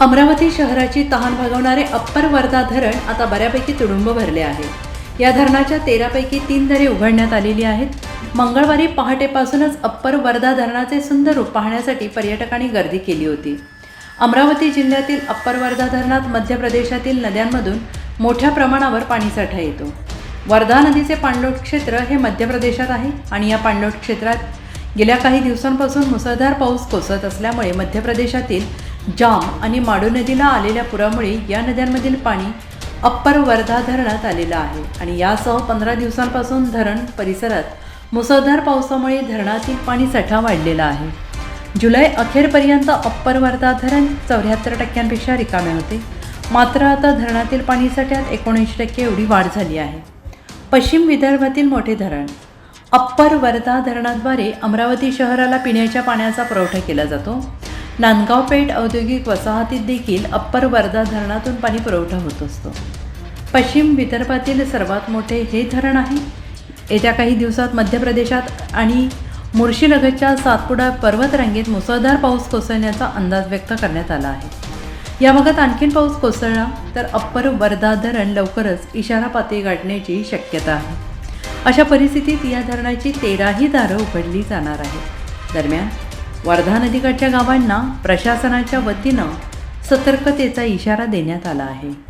अमरावती शहराची तहान भागवणारे अप्पर वर्धा धरण आता बऱ्यापैकी तुडुंब भरले आहे. या धरणाच्या तेरापैकी तीन दरे उघडण्यात आलेली आहेत. मंगळवारी पहाटेपासूनच अप्पर वर्धा धरणाचे सुंदर रूप पाहण्यासाठी पर्यटकांनी गर्दी केली होती. अमरावती जिल्ह्यातील अप्पर वर्धा धरणात मध्य प्रदेशातील नद्यांमधून मोठ्या प्रमाणावर पाणीसाठा येतो. वर्धा नदीचे पाणलोट क्षेत्र हे मध्य प्रदेशात आहे आणि या पाणलोट क्षेत्रात गेल्या काही दिवसांपासून मुसळधार पाऊस कोसळत असल्यामुळे मध्य प्रदेशातील जाम आणि माडू नदीला आलेल्या पुरामुळे या नद्यांमधील पाणी अप्पर वर्धा धरणात आलेलं आहे. आणि यासह पंधरा दिवसांपासून धरण परिसरात मुसळधार पावसामुळे धरणातील पाणीसाठा वाढलेला आहे. जुलै अखेरपर्यंत अप्पर वर्धा धरण चौऱ्याहत्तर टक्क्यांपेक्षा रिकामे होते. मात्र आता धरणातील पाणीसाठ्यात एकोणऐंशी टक्के एवढी वाढ झाली आहे. पश्चिम विदर्भातील मोठे धरण. अप्पर वर्धा धरणाद्वारे अमरावती शहराला पिण्याच्या पाण्याचा पुरवठा केला जातो. नांदगाव पेठ औद्योगिक वसाहतीत देखील अप्पर वर्धा धरणातून पाणी पुरवठा होत असतो. पश्चिम विदर्भातील सर्वात मोठे हे धरण आहे. येत्या काही दिवसात मध्य प्रदेशात आणि मुर्शीलगतच्या सातपुडा पर्वतरांगेत मुसळधार पाऊस कोसळण्याचा अंदाज व्यक्त करण्यात आला आहे. या भागात आणखीन पाऊस कोसळला तर अप्पर वर्धा धरण लवकरच इशारा पातळी गाठण्याची शक्यता आहे. अशा परिस्थितीत या धरणाची तेराही दारं उघडली जाणार आहेत. दरम्यान वर्धा नदीकाठच्या गावांना प्रशासनाच्या वतीनं सतर्कतेचा इशारा देण्यात आला आहे.